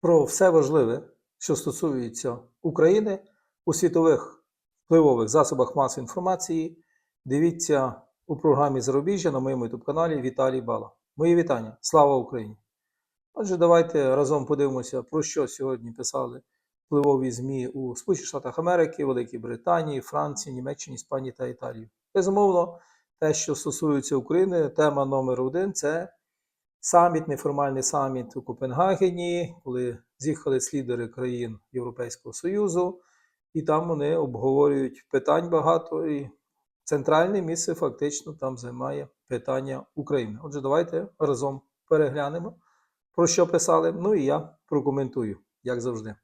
про все важливе, що стосується України у світових впливових засобах масової інформації. Дивіться у програмі Зарубіжжя на моєму youtube каналі Віталій Бала. Мої вітання. Слава Україні! Отже, давайте разом подивимося, про що сьогодні писали впливові ЗМІ у Сполучених Штатах Америки, Великій Британії, Франції, Німеччині, Іспанії та Італії. Безумовно, те, що стосується України, тема номер один це саміт, неформальний саміт у Копенгагені, коли з'їхали лідери країн Європейського Союзу, і там вони обговорюють питань багато. І центральне місце фактично там займає питання України. Отже, давайте разом переглянемо, про що писали. Ну і я прокоментую, як завжди.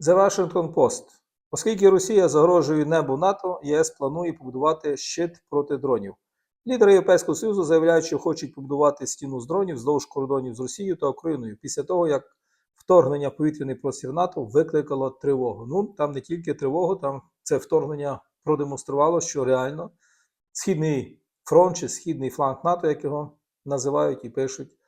The Washington Post. Оскільки Росія загрожує небу НАТО, ЄС планує побудувати щит проти дронів. Лідери Європейського Союзу заявляють, що хочуть побудувати стіну з дронів вздовж кордонів з Росією та Україною після того, як вторгнення в повітряний простір НАТО викликало тривогу. Ну там не тільки тривогу, там це вторгнення продемонструвало, що реально східний фронт чи східний фланг НАТО, як його називають і пишуть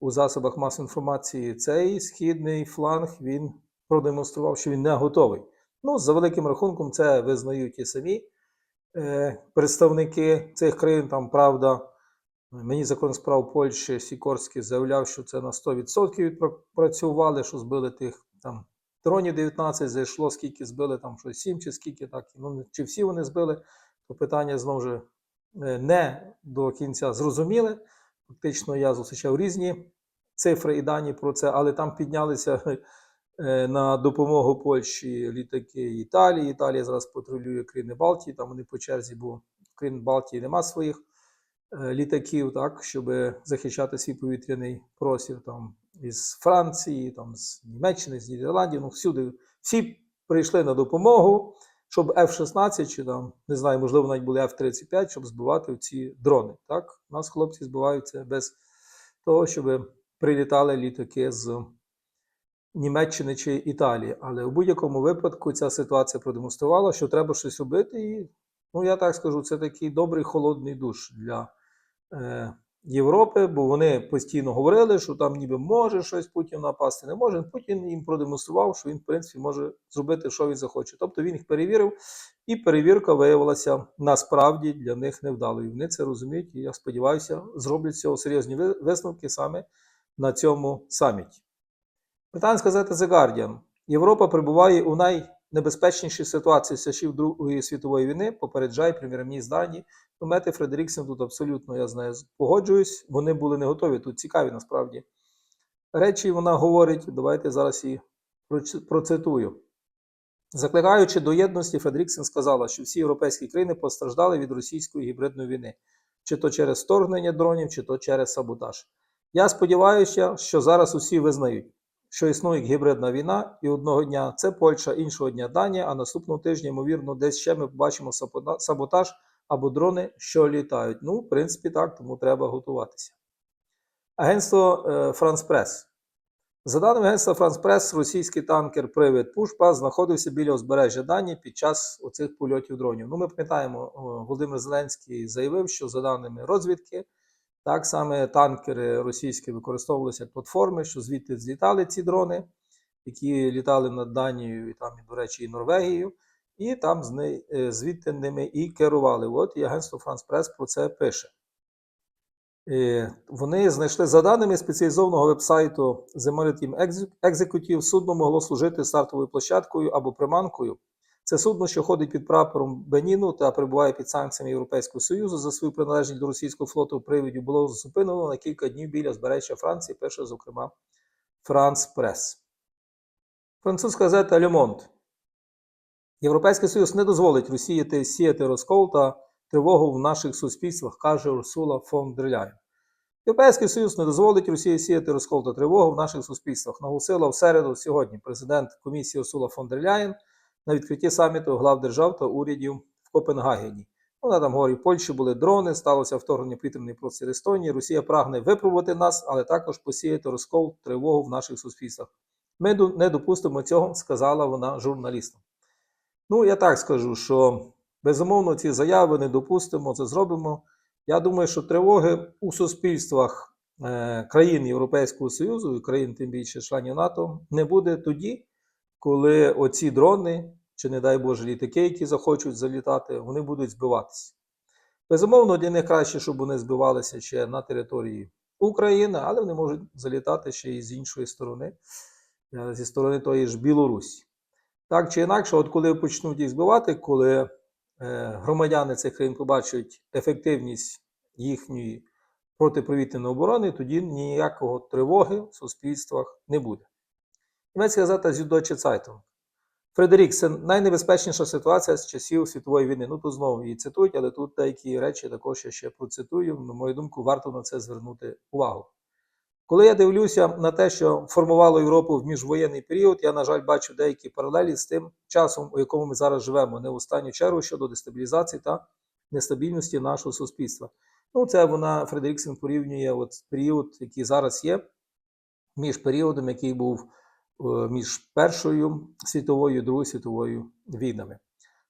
у засобах масової інформації, цей східний фланг він продемонстрував, що він не готовий. Ну, за великим рахунком, це визнають і самі представники цих країн. Там правда, мені закон справ Польщі Сікорський заявляв, що це на 100% відпрацювали, що збили тих там дронів 19, зайшло, скільки збили, там щось 7 чи скільки так. Ну, чи всі вони збили, то питання знову ж е, не до кінця зрозуміле. Фактично, я зустрічав різні цифри і дані про це, але там піднялися е, на допомогу Польщі літаки Італії. Італія зараз патрулює країни Балтії, там вони по черзі, бо країн Балтії нема своїх е, літаків, так, щоб захищати свій повітряний простір там із Франції, там, з Німеччини, з Нідерландів. Ну, всюди всі прийшли на допомогу, щоб F-16 чи там, не знаю, можливо, навіть були F-35, щоб збивати ці дрони. Так, у нас хлопці збиваються без того, щоб прилітали літаки з Німеччини чи Італії. Але в будь-якому випадку ця ситуація продемонструвала, що треба щось робити. І, ну я так скажу, це такий добрий холодний душ для е, Європи, бо вони постійно говорили, що там ніби може щось Путін напасти, не може. Путін їм продемонстрував, що він, в принципі, може зробити, що він захоче. Тобто він їх перевірив, і перевірка виявилася насправді для них невдалою. Вони це розуміють, і я сподіваюся, зроблять цього серйозні висновки саме на цьому саміті. Британська газета The Guardian. Європа перебуває у найнебезпечнішій ситуації з часів Другої світової війни, попереджає прем'єр-міністр Данії. Мети Фредеріксен тут абсолютно я з нею погоджуюсь. Вони були не готові. Тут цікаві насправді речі вона говорить. Давайте зараз її процитую. Закликаючи до єдності, Фредеріксен сказала, що всі європейські країни постраждали від російської гібридної війни, чи то через вторгнення дронів, чи то через саботаж. Я сподіваюся, що зараз усі визнають, що існує гібридна війна, і одного дня це Польща, іншого дня Данія, а наступного тижня, ймовірно, десь ще ми побачимо саботаж або дрони, що літають. Ну, в принципі, так, тому треба готуватися. Агентство е, France Press. За даними агентства France Press, російський танкер Привид Пушпа знаходився біля узбережжя Данії під час оцих польотів дронів. Ну, ми пам'ятаємо, Володимир Зеленський заявив, що за даними розвідки, так саме танкери російські використовувалися як платформи, що звідти злітали ці дрони, які літали над Данією і там, до речі, і Норвегією, і там е, звідти ними і керували. От і агентство France Press про це пише. Е, Вони знайшли за даними спеціалізованого вебсайту The Maritime Executive, судно могло служити стартовою площадкою або приманкою. Це судно, що ходить під прапором Беніну та перебуває під санкціями Європейського Союзу за свою приналежність до російського флоту у приводі, було зупинено на кілька днів біля збережжя Франції, пише, зокрема, France Press. Французька газета Le Monde. Європейський Союз не дозволить Росії сіяти розкол та тривогу в наших суспільствах, каже Урсула фон дер Ляєн. Європейський Союз не дозволить Росії сіяти розкол та тривогу в наших суспільствах, наголосила в середу сьогодні президент комісії Урсула фон дер Ляєн на відкритті саміту глав держав та урядів в Копенгагені. Вона там в Польщі були дрони, сталося вторгнення повітряний простір Естонії. Росія прагне випробувати нас, але також посіяти розкол, тривогу в наших суспільствах. Ми не допустимо цього, сказала вона журналістам. Ну, я так скажу, що безумовно ці заяви не допустимо, це зробимо. Я думаю, що тривоги у суспільствах е, країн Європейського Союзу і країн, тим більше членів НАТО, не буде тоді, коли оці дрони, чи, не дай Боже, літаки, які захочуть залітати, вони будуть збиватися. Безумовно, для них краще, щоб вони збивалися ще на території України, але вони можуть залітати ще і з іншої сторони, е, зі сторони тої ж Білорусі. Так чи інакше, от коли почнуть їх збивати, коли е, громадяни цих країн побачать ефективність їхньої протиповітряної оборони, тоді ніякого тривоги в суспільствах не буде. Німецька газета Süddeutsche Zeitung. Фредерік, найнебезпечніша ситуація з часів світової війни. Ну тут знову її цитують, але тут деякі речі також я ще процитую. На мою думку, варто на це звернути увагу. Коли я дивлюся на те, що формувало Європу в міжвоєнний період, я, на жаль, бачу деякі паралелі з тим часом, у якому ми зараз живемо, не в останню чергу щодо дестабілізації та нестабільності нашого суспільства. Ну, це вона Фредеріксен порівнює от період, який зараз є, між періодом, який був між Першою світовою і Другою світовою війнами.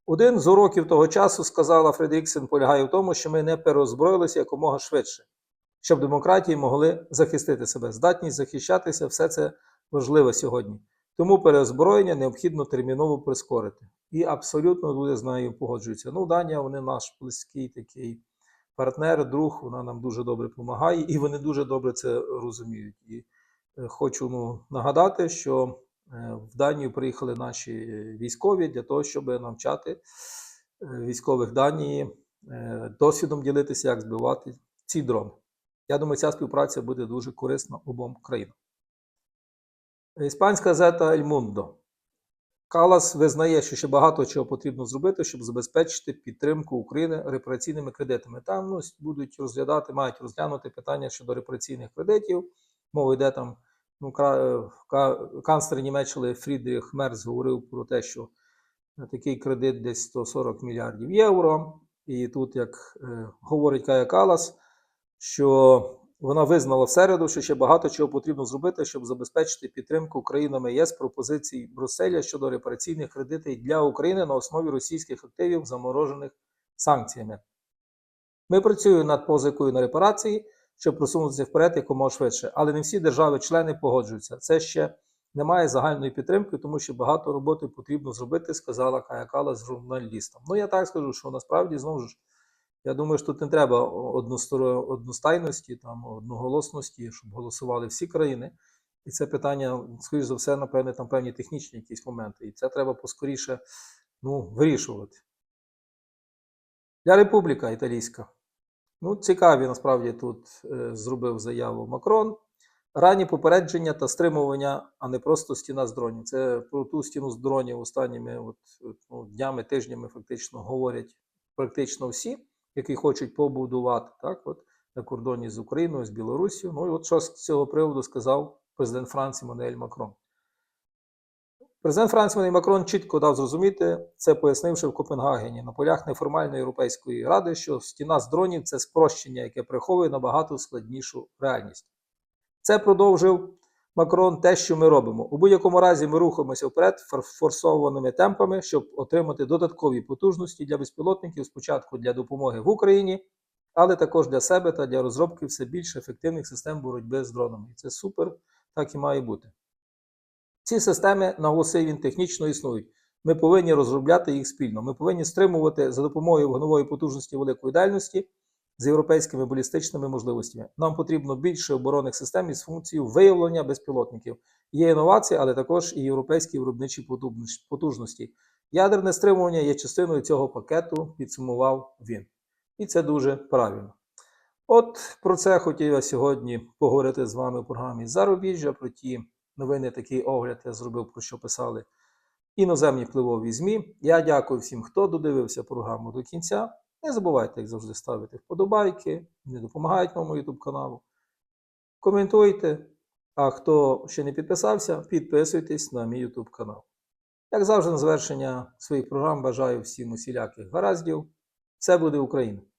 Один з уроків того часу, сказала Фредеріксен, полягає в тому, що ми не переозброїлися якомога швидше, щоб демократії могли захистити себе. Здатність захищатися все це важливо сьогодні. Тому переозброєння необхідно терміново прискорити. І абсолютно люди з нею погоджуються. Ну, Данія, вони наш близький такий партнер, друг, вона нам дуже добре допомагає, і вони дуже добре це розуміють. І е, хочу ну, нагадати, що е, в Данію приїхали наші військові для того, щоб навчати е, військових Данії е, досвідом ділитися, як збивати ці дрони. Я думаю, ця співпраця буде дуже корисна обом країнам. Іспанська газета El Mundo. Калас визнає, що ще багато чого потрібно зробити, щоб забезпечити підтримку України репараційними кредитами. Там ну, будуть розглядати, мають розглянути питання щодо репараційних кредитів. Мова йде там, ну, канцлер Німеччини Фрідріх Мерц говорив про те, що такий кредит десь 140 мільярдів євро. І тут, як е, говорить Кая Калас, що вона визнала в середу, що ще багато чого потрібно зробити, щоб забезпечити підтримку країнами ЄС пропозицій Брюсселя щодо репараційних кредитів для України на основі російських активів, заморожених санкціями. Ми працюємо над позикою на репарації, щоб просунутися вперед якомога швидше. Але не всі держави-члени погоджуються. Це ще немає загальної підтримки, тому що багато роботи потрібно зробити, сказала Кая Калас журналістам. Ну я так скажу, що насправді знову ж. Я думаю, що тут не треба одностайності, там, одноголосності, щоб голосували всі країни. І це питання, скоріш за все, напевне, там певні технічні якісь моменти. І це треба поскоріше ну, вирішувати. Для Республіка Італійська. Ну, цікаві насправді тут е, зробив заяву Макрон. Ранні попередження та стримування, а не просто стіна з дронів. Це про ту стіну з дронів останніми от, ну, днями, тижнями фактично говорять практично всі які хочуть побудувати так, от, на кордоні з Україною, з Білоруссю. Ну і от що з цього приводу сказав президент Франції Мануель Макрон. Президент Франції Макрон чітко дав зрозуміти, це пояснивши в Копенгагені на полях неформальної Європейської ради, що стіна з дронів це спрощення, яке приховує набагато складнішу реальність. Це продовжив Макрон те, що ми робимо. У будь-якому разі ми рухаємося вперед форсованими темпами, щоб отримати додаткові потужності для безпілотників, спочатку для допомоги в Україні, але також для себе та для розробки все більш ефективних систем боротьби з дронами. І це супер, так і має бути. Ці системи, наголосив він, технічно існують. Ми повинні розробляти їх спільно. Ми повинні стримувати за допомогою вогневої потужності великої дальності з європейськими балістичними можливостями. Нам потрібно більше оборонних систем із функцією виявлення безпілотників. Є інновації, але також і європейські виробничі потужності. Ядерне стримування є частиною цього пакету, підсумував він. І це дуже правильно. От про це хотів я сьогодні поговорити з вами в програмі Зарубіжжя, про ті новини, такий огляд я зробив, про що писали іноземні впливові ЗМІ. Я дякую всім, хто додивився програму до кінця. Не забувайте, як завжди, ставити вподобайки, вони допомагають моєму YouTube каналу. Коментуйте. А хто ще не підписався, підписуйтесь на мій YouTube канал. Як завжди, на завершення своїх програм бажаю всім усіляких гараздів. Все буде Україна!